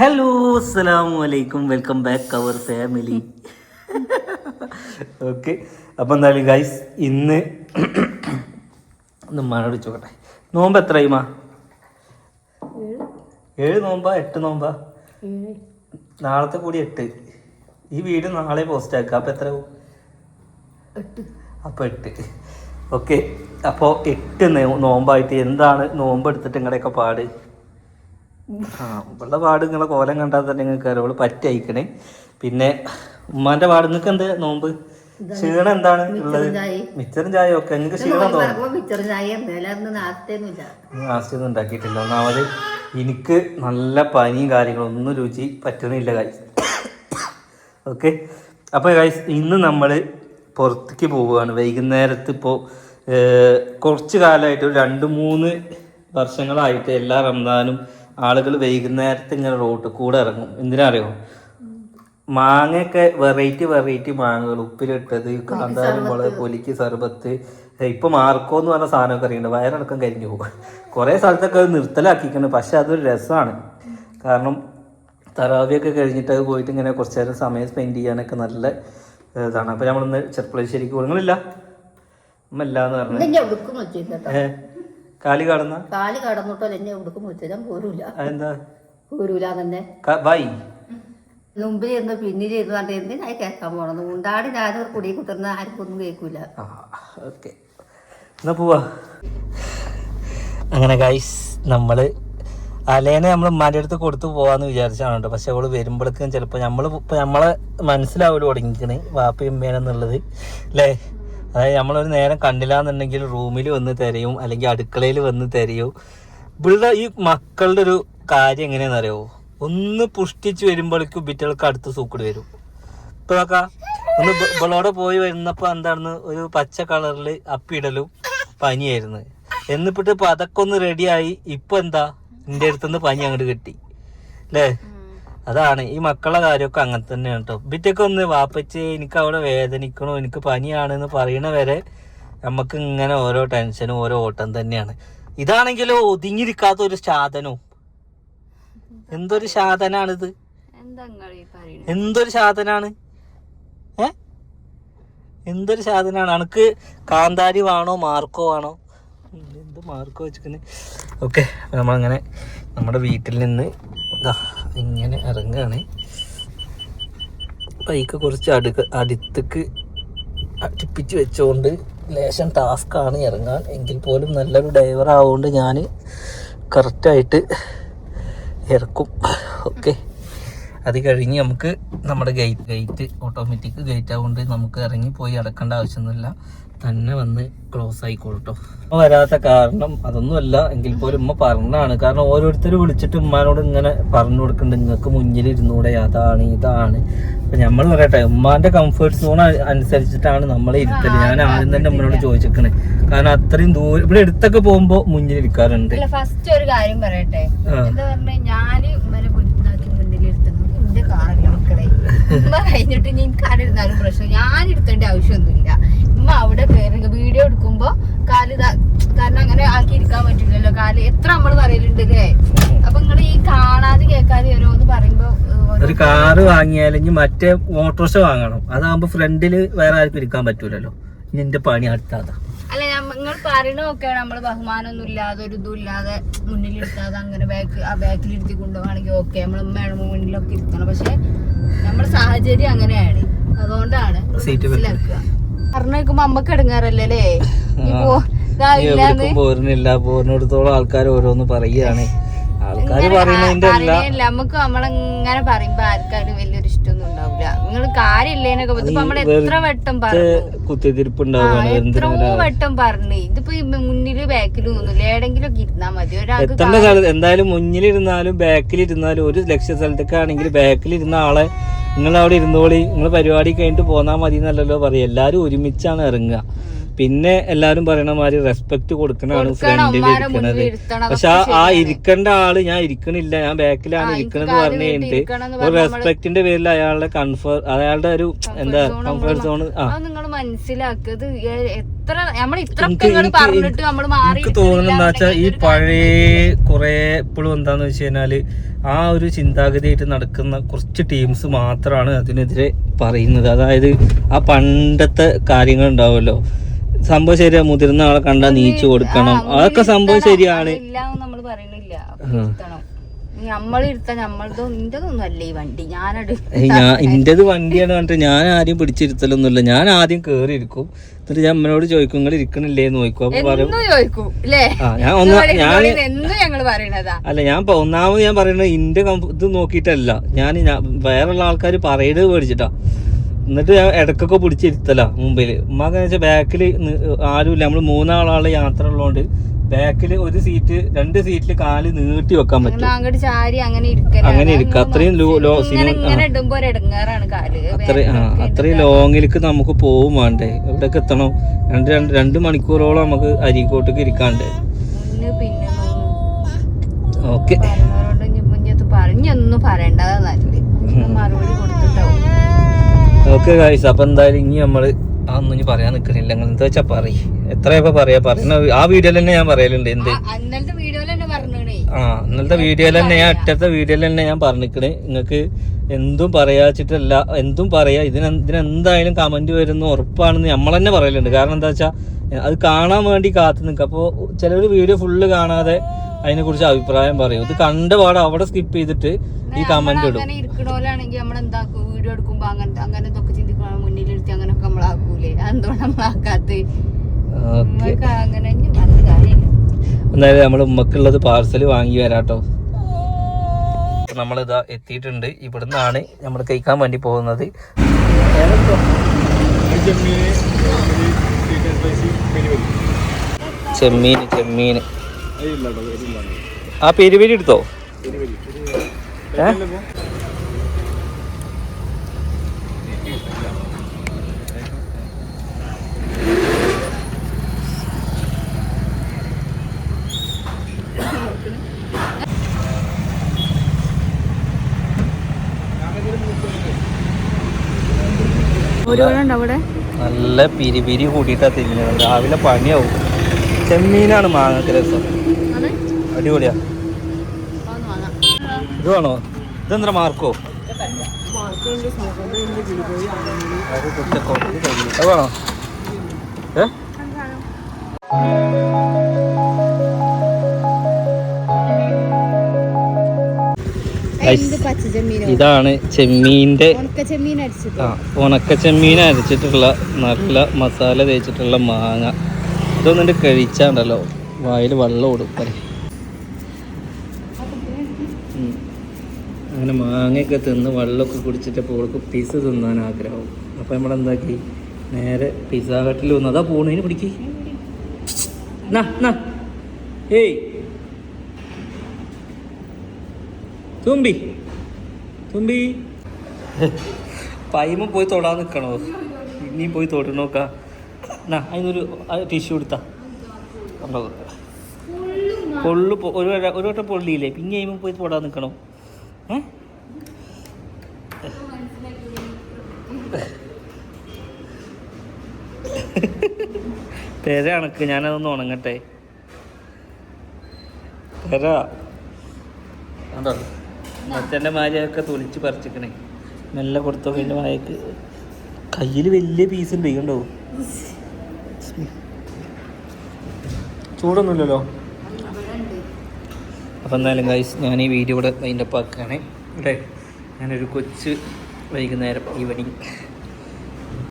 Hello അസ്സലാമു അലൈക്കും welcome back our family okay അപ്പം എന്തായാലും ഗൈസ് ഇന്ന് ഉമ്മാനോട് ചോക്കട്ടെ നോമ്പ് എത്രയുമാ ഏഴ്. നോമ്പാ എട്ട് നോമ്പാ? നാളത്തെ കൂടി എട്ട്. ഈ വീഡിയോ നാളെ പോസ്റ്റ് ആക്കുക. അപ്പം എത്ര അപ്പോൾ എട്ട്. ഓക്കെ അപ്പോൾ എട്ട് നോമ്പായിട്ട് എന്താണ് നോമ്പ് എടുത്തിട്ട് ഇങ്ങടെയൊക്കെ പാട്? ആ ഇവളുടെ പാട് നിങ്ങളെ കോലം കണ്ടാൽ തന്നെ നിങ്ങൾക്ക് അറിയാം. അവൾ പറ്റയക്കണേ പിന്നെ ഉമ്മാന്റെ പാട് നിങ്ങൾക്ക് എന്ത്? നോമ്പ്. ക്ഷീണം എന്താണ് ഉള്ളത് മിച്ചറും ചായ ഒക്കെ. നിങ്ങൾക്ക് ക്ഷീണം ഒന്നും ഉണ്ടാക്കിയിട്ടില്ല. ഒന്നാമത് എനിക്ക് നല്ല പനിയും കാര്യങ്ങളും ഒന്നും രുചി പറ്റുന്നില്ല കാര്യം ഓക്കെ അപ്പോൾ ഗൈസ് ഇന്ന് നമ്മൾ പുറത്തേക്ക് പോവുകയാണ്. വൈകുന്നേരത്ത് ഇപ്പോൾ കുറച്ച് കാലമായിട്ട് രണ്ട് മൂന്ന് വർഷങ്ങളായിട്ട് എല്ലാ റംസാനും ആളുകൾ വൈകുന്നേരത്ത് ഇങ്ങനെ റോട്ട് കൂടെ ഇറങ്ങും. എന്തിനാ അറിയോ മാങ്ങയൊക്കെ വെറൈറ്റി വെറൈറ്റി മാങ്ങകൾ ഉപ്പിലിട്ടത് കാന്താരിമുളക് പൊലിക്ക് സർബത്ത്. ഇപ്പൊ മാർക്കോ എന്ന് പറഞ്ഞ സാധനമൊക്കെ അറിയണ്ട. വയറടക്കം കരിഞ്ഞു പോകും. കുറെ സ്ഥലത്തൊക്കെ അത് നിർത്തലാക്കിക്കണം പക്ഷെ അതൊരു രസമാണ് കാരണം തറാവിയൊക്കെ കഴിഞ്ഞിട്ട് അത് പോയിട്ട് ഇങ്ങനെ കുറച്ച് നേരം സമയം സ്പെൻഡ് ചെയ്യാനൊക്കെ നല്ല ഇതാണ്. അപ്പൊ നമ്മളിന്ന് ചെറുപ്പളശ്ശേരിക്ക് പോകുന്നില്ല അമ്മ ഇല്ല എന്ന് പറഞ്ഞു എന്നെ കടന്ന? കാലി കാൽ കടന്നിട്ടോ എന്നെ ഉടുക്കും വെച്ചാൽ പോരൂല. എന്താ പോരൂല തന്നെ. വൈ? ബൈ പിന്നിൽ ഇരുന്ന് പറഞ്ഞ എന്തിനായി കേൾക്കാൻ പോണത്? ഉണ്ടാടി ഞാൻ കുടി കുത്തുന്ന ആർക്കും ഒന്നും കേൾക്കൂല. ഓക്കെ. എന്നാ പോവാ. അങ്ങനെ ഗൈസ് നമ്മൾ അലേനെ നമ്മൾ ഉമ്മാന്റെ അടുത്ത് കൊടുത്തു പോവാന്ന് വിചാരിച്ചാണ് കേട്ടോ പക്ഷെ അവൾ വരുമ്പോഴേക്കും ചിലപ്പോൾ നമ്മൾ ഇപ്പൊ നമ്മളെ മനസ്സിലാവൽ തുടങ്ങിക്കണ് വാപ്പയും ഉമ്മേനെന്നുള്ളത്. അല്ലേ അതായത് നമ്മളൊരു നേരം കണ്ടില്ല എന്നുണ്ടെങ്കിൽ റൂമിൽ വന്ന് തിരയും അല്ലെങ്കിൽ അടുക്കളയിൽ വന്ന് തിരയും. ഇവിടെ ഈ മക്കളുടെ ഒരു കാര്യം എങ്ങനെയാണെന്ന് അറിയോ ഒന്ന് പുഷ്ടിച്ച് വരുമ്പോഴേക്കും ബിറ്റുകൾക്ക് അടുത്ത് സൂക്കട് വരും. ഇപ്പൊ നോക്കാം ഒന്ന് ഇവളോടെ പോയി വരുന്നപ്പോ എന്താണെന്ന് ഒരു പച്ച കളറിൽ അപ്പിടലും പനിയായിരുന്നു. എന്നിട്ട് ഇപ്പൊ അതൊക്കെ ഒന്ന് റെഡിയായി ഇപ്പൊ എന്താ? എന്റെ അടുത്തുനിന്ന് പനി അങ്ങോട്ട് കിട്ടി. അല്ലേ അതാണ്. ഈ മക്കളെ കാര്യമൊക്കെ അങ്ങനെ തന്നെയാണ് കേട്ടോ ബിറ്റൊക്കെ ഒന്ന് വാപ്പച്ച് എനിക്ക് അവിടെ വേദനിക്കണോ എനിക്ക് പനിയാണെന്ന് പറയണ വരെ നമുക്ക് ഇങ്ങനെ ഓരോ ടെൻഷനും ഓരോ ഓട്ടം തന്നെയാണ്. ഇതാണെങ്കിലോ ഒതുങ്ങിയിരിക്കാത്ത ഒരു സാധനവും. എന്തൊരു സാധനാണിത്? എന്തൊരു സാധനാണ്? ഏ? എന്തൊരു സാധനമാണ് അനക്ക് കാന്താരി വേണോ മാർക്കോ വേണോ? എന്ത് മാർക്കോ വെച്ചിരിക്കുന്നത് ഓക്കെ നമ്മളങ്ങനെ നമ്മുടെ വീട്ടിൽ നിന്ന് ഇങ്ങനെ ഇറങ്ങുകയാണ് ബൈക്ക് കുറച്ച് അടുക്ക അടുത്തേക്ക് അടുപ്പിച്ച് വെച്ചുകൊണ്ട് ലേശം ടാസ്ക്കാണ് ഇറങ്ങാൻ. എങ്കിൽ പോലും നല്ലൊരു ഡ്രൈവർ ആവുകൊണ്ട് ഞാൻ കറക്റ്റായിട്ട് ഇറക്കും. ഓക്കെ. അത് കഴിഞ്ഞ് നമുക്ക് നമ്മുടെ ഗേറ്റ് ഗേറ്റ് ഓട്ടോമാറ്റിക് ഗേറ്റ് ആവുകൊണ്ട് നമുക്ക് ഇറങ്ങി പോയി അടക്കേണ്ട ആവശ്യമൊന്നുമില്ല. തന്നെ വന്ന് ക്ലോസ് ആയിക്കോട്ടോ ട്ടോ ഉമ്മ വരാത്ത കാരണം അതൊന്നുമല്ല. എങ്കിൽ പോലും ഉമ്മ പറഞ്ഞാണ് കാരണം ഓരോരുത്തർ വിളിച്ചിട്ട് ഉമ്മാനോട് ഇങ്ങനെ പറഞ്ഞു കൊടുക്കുന്നുണ്ട് നിങ്ങൾക്ക് മുന്നിൽ ഇരുന്നൂടെ അതാണ് ഇതാണ്. അപ്പൊ നമ്മൾ പറയട്ടെ ഉമ്മാന്റെ കംഫേർട്ട് സോൺ അനുസരിച്ചിട്ടാണ് നമ്മൾ ഇരുത്തൽ. ഞാൻ ആദ്യം തന്നെ ഉമ്മനോട് ചോദിച്ചിരിക്കണേ. കാരണം അത്രയും ദൂരം ഇവിടെ അടുത്തൊക്കെ പോകുമ്പോ മുന്നിൽ ഇരിക്കാറുണ്ട് ഫസ്റ്റ് ഒരു കാര്യം പറയട്ടെ. എന്താ ഞാൻ ഉമ്മനെ വിളിച്ചാക്കി മുന്നിൽ ഇരുത്തുന്നു എന്റെ കാറല്ല മക്കളെ. ഉമ്മ കഴിഞ്ഞിട്ട് പ്രശ്നം. ഞാൻ ഇരുത്തേണ്ട ആവശ്യമൊന്നുമില്ല. ഉമ്മ അവിടെ കയറി വീഡിയോ എടുക്കുമ്പോ കാൽ കാരണം അങ്ങനെ ആക്കി ഇരിക്കാൻ പറ്റില്ലല്ലോ. കാൽ എത്ര നമ്മൾ പറയലുണ്ട് അല്ലേ അപ്പൊ നിങ്ങൾ ഈ കാണാതെ കേൾക്കാതെ ഓരോന്ന് പറയുമ്പോ ഒരു കാറ് വാങ്ങിയാലെങ്കിൽ മറ്റേ ഓട്ടോറിക്ഷ വാങ്ങണം. അതാകുമ്പോ ഫ്രണ്ടിൽ വേറെ ആർക്കും ഇരിക്കാൻ പറ്റൂലല്ലോ. നിന്റെ പണി അടുത്താതാ. അല്ല നിങ്ങൾ പറയണ പറയണൊക്കെ നമ്മൾ ബഹുമാനമൊന്നും ഇല്ലാതെ ഒരു ഇതും ഇല്ലാതെ മുന്നിൽ ഇരുത്താതെ അങ്ങനെ ബാക്ക് ആ ബാക്കിൽ ഇരുത്തി കൊണ്ടുപോവാണെങ്കിൽ ഓക്കെ നമ്മൾ ഉമ്മയാണ് മുന്നിലൊക്കെ ഇരുത്തണം. പക്ഷെ നമ്മുടെ സാഹചര്യം അങ്ങനെയാണ്. അതുകൊണ്ടാണ്. മനസ്സിലാക്കുക. പറഞ്ഞു വെക്കുമ്പോ അമ്മയ്ക്ക് എടുങ്ങാറല്ലേ അല്ലേ ഈ പോ- ഇതാവില്ലാന്ന് എവിടേക്കും ആൾക്കാർ ഓരോന്ന് പറയാണ് ആൾക്കാർ പറയുന്നതിന്റെ നമുക്ക് നമ്മളിങ്ങനെ പറയുമ്പോ ആർക്കാരും വലിയൊരു ഇഷ്ടമൊന്നും ഉണ്ടാവില്ല നിങ്ങൾ കാര്യമില്ലേനൊക്കെ നമ്മൾ എത്ര വട്ടം പറഞ്ഞു? കുത്തിരിപ്പ് എത്രയോ വട്ടം പറഞ്ഞു. ഇതിപ്പോ മുന്നിൽ ബാക്കിലും ഒന്നുമില്ല ഏടെങ്കിലും ഒക്കെ ഇരുന്നാ മതി. ഒരാൾക്ക് സ്ഥലത്ത് എന്തായാലും മുന്നിലിരുന്നാലും ബാക്കിലിരുന്നാലും ഒരു ലക്ഷ്യ സ്ഥലത്തേക്കാണെങ്കിൽ ബാക്കിലിരുന്ന ആളെ നിങ്ങൾ അവിടെ ഇരുന്നോളി. നിങ്ങൾ പരിപാടി കഴിഞ്ഞിട്ട് പോന്നാ മതി എന്നല്ലല്ലോ പറയും. എല്ലാരും ഒരുമിച്ചാണ് ഇറങ്ങുക. പിന്നെ എല്ലാരും പറയണ മാതിരി റെസ്പെക്ട് കൊടുക്കണാണ് ഫ്രണ്ടിൽ ഇരിക്കണത്. പക്ഷെ ആ ഇരിക്കേണ്ട ആൾ ഞാൻ ഇരിക്കണില്ല. ഞാൻ ബാക്കിലാണ് ഇരിക്കണെന്ന് പറഞ്ഞു കഴിഞ്ഞിട്ട് ഒരു റെസ്പെക്ടിന്റെ പേരിൽ അയാളുടെ കൺഫേർ അയാളുടെ ഒരു എന്താ കംഫർട്ട് സോൺ ആ. നിങ്ങൾ മനസ്സിലാക്കിയത് നമ്മൾ ഇത്ര പറഞ്ഞിട്ട് നമ്മൾ മാറി എനിക്ക് തോന്നുന്നത് വെച്ചാൽ ഈ പഴയ കുറെ ഇപ്പോഴും എന്താന്ന് വെച്ച് കഴിഞ്ഞാൽ ആ ഒരു ചിന്താഗതിയായിട്ട് നടക്കുന്ന കുറച്ച് ടീംസ് മാത്രമാണ് അതിനെതിരെ പറയുന്നത്. അതായത് ആ പണ്ടത്തെ കാര്യങ്ങൾ ഉണ്ടാവുമല്ലോ സംഭവം ശരിയാ മുതിർന്ന ആളെ കണ്ടാ നീച്ചു കൊടുക്കണം. അതൊക്കെ സംഭവം ശരിയാണ്. നമ്മൾ പറയണില്ല ഇന്റേത് വണ്ടിയാണ് പറഞ്ഞിട്ട് ഞാൻ ആദ്യം പിടിച്ചിരുത്തലൊന്നുമില്ല. ഞാൻ ആദ്യം കേറി ഇരിക്കും എന്നിട്ട് ഞാൻ അമ്മനോട് ചോദിക്കും നിങ്ങൾ ഇരിക്കണില്ലേ എന്ന് ചോദിക്കും. അപ്പൊ പറയും അല്ലേ ഞാൻ ഒന്ന് അല്ല ഒന്നാമത് ഞാൻ പറയുന്നത് ഇന്റെ ഇത് നോക്കിയിട്ടല്ല. ഞാൻ ഞാൻ- വേറെയുള്ള ആൾക്കാർ പറയുന്നത് പേടിച്ചിട്ടാ. എന്നിട്ട് ഞാൻ ഇടക്കൊക്കെ പിടിച്ചിരുത്തല മുമ്പിൽ ഉമ്മാക്കെന്ന് വെച്ചാൽ ബാക്കിൽ ആരുമില്ല. നമ്മൾ മൂന്നാളാളെ യാത്ര ഉള്ളതുകൊണ്ട് ബാക്കിൽ ഒരു സീറ്റ് രണ്ട് സീറ്റിൽ കാൽ നീട്ടി വെക്കാൻ പറ്റും. അങ്ങോട്ട് ചാരി അങ്ങനെ. അങ്ങനെ ഇരിക്കുക അത്രയും ലോ അത്രയും ലോങ്ങിലേക്ക് നമുക്ക് പോവും വേണ്ടേ? എവിടേക്ക് എത്തണം? രണ്ട് രണ്ട് രണ്ട് മണിക്കൂറോളം നമുക്ക് അരീക്കോട്ടേക്ക് ഇരിക്കാണ്ട്. ഓക്കെ. പറഞ്ഞൊന്നും പറയണ്ടതാ മറുപടി ഓക്കെ ഗായ്സ് അപ്പൊ എന്തായാലും ഇനി നമ്മൾ അതൊന്നും ഇനി പറയാൻ നിക്കണില്ല. നിങ്ങൾ എന്താ വെച്ചാ പറയ്. എത്രയപ്പോ പറയാ. പറയുന്ന ആ വീഡിയോയിൽ തന്നെ ഞാൻ പറയലുണ്ട്. എന്ത്? ആ, ഇന്നലത്തെ വീഡിയോയിൽ തന്നെ ഞാൻ അറ്റത്തെ വീഡിയോയിൽ തന്നെ ഞാൻ പറഞ്ഞിക്കണേ. നിങ്ങൾക്ക് എന്തും പറയാച്ചിട്ടല്ല എന്തും പറയാ. ഇതിന് ഇതിനെന്തായാലും കമന്റ് വരുന്ന ഉറപ്പാണെന്ന് നമ്മൾ തന്നെ പറയലുണ്ട്. കാരണം എന്താ വെച്ചാ അത് കാണാൻ വേണ്ടി കാത്തു നിൽക്കുക. അപ്പോൾ ചിലവർ വീഡിയോ ഫുള്ള് കാണാതെ അതിനെ കുറിച്ച് അഭിപ്രായം പറയും. ഇത് കണ്ട പാടെ. അവിടെ സ്കിപ്പ് ചെയ്തിട്ട് ഈ കമന്റ് ഇടും. ഇരിക്കണോലാണെങ്കിൽ നമ്മൾ എന്താക്കും? വീഡിയോ എടുക്കുമ്പോ അങ്ങനത്തെ അങ്ങനെ ഇതൊക്കെ നമ്മളാക്കൂലേ നമ്മളാക്കാത്ത അങ്ങനെ എന്തായാലും നമ്മൾ ഉമ്മക്കുള്ളത് പാർസൽ വാങ്ങി വരാട്ടോ. നമ്മളിതാ എത്തിയിട്ടുണ്ട്. ഇവിടുന്നാണ് നമ്മൾ കഴിക്കാൻ വേണ്ടി പോകുന്നത്. ചെമ്മീൻ ചെമ്മീൻ ആ പെരുവരി എടുത്തോ? നല്ല പിരിപിരി കൂട്ടിയിട്ടാ തിന്നുന്നത് രാവിലെ പണിയാവും. ചെമ്മീനാണ് മാങ്ങക്ക് രസം. അടിപൊളിയാ. ഇത് വേണോ? ഇതെന്താ മാർക്കോ? അത് വേണോ? ഏ? ഇതാണ് ചെമ്മീന്റെ ഉണക്ക ചെമ്മീൻ അരച്ചിട്ടുള്ള നല്ല മസാല തേച്ചിട്ടുള്ള മാങ്ങ. ഇതൊന്നിട്ട് കഴിച്ചാണ്ടല്ലോ. വായിൽ വെള്ളം കൊടുക്കും അങ്ങനെ മാങ്ങയൊക്കെ തിന്ന് വെള്ളമൊക്കെ കുടിച്ചിട്ട് പോൾക്ക് പിസ്സ തിന്നാൻ ആഗ്രഹം. അപ്പം നമ്മളെന്താക്കി നേരെ പിസ്സ ഹട്ടിൽ വന്നു. അതാ പോണതിന് പിടിക്ക്. ഏയ്. തുമ്പി. തുമ്പി. പൈമ പോയി തൊടാൻ നിൽക്കണോ ഇനിയും പോയി തൊടണോക്കാ. അതിനൊരു ടിഷ്യൂ എടുത്താ. കണ്ടോ? പൊള്ളു ഒരു ഒരു വട്ടം പൊള്ളിയില്ലേ? പിന്നെ കഴിയുമ്പോൾ പോയി പോടാൻ നിൽക്കണം ഏ? പെര കണക്ക് ഞാനതൊന്ന് ഉണങ്ങട്ടെ. കണ്ടോ? മച്ചന്റെ മാലയൊക്കെ തൊലിച്ച് പറിച്ചിക്കണേ. മെല്ലെ കൊടുത്തോ എന്റെ മായക്ക് കയ്യിൽ വലിയ പീസ് ഉണ്ട് കണ്ടോ? ചൂടൊന്നുമില്ലല്ലോ? അപ്പം എന്തായാലും ഗൈസ് ഞാൻ ഈ വീഡിയോ ഇവിടെ അതിന്റെ ആക്കുകയാണ്. ഇവിടെ ഞാനൊരു കൊച്ച് വൈകുന്നേരം ഈവനിങ്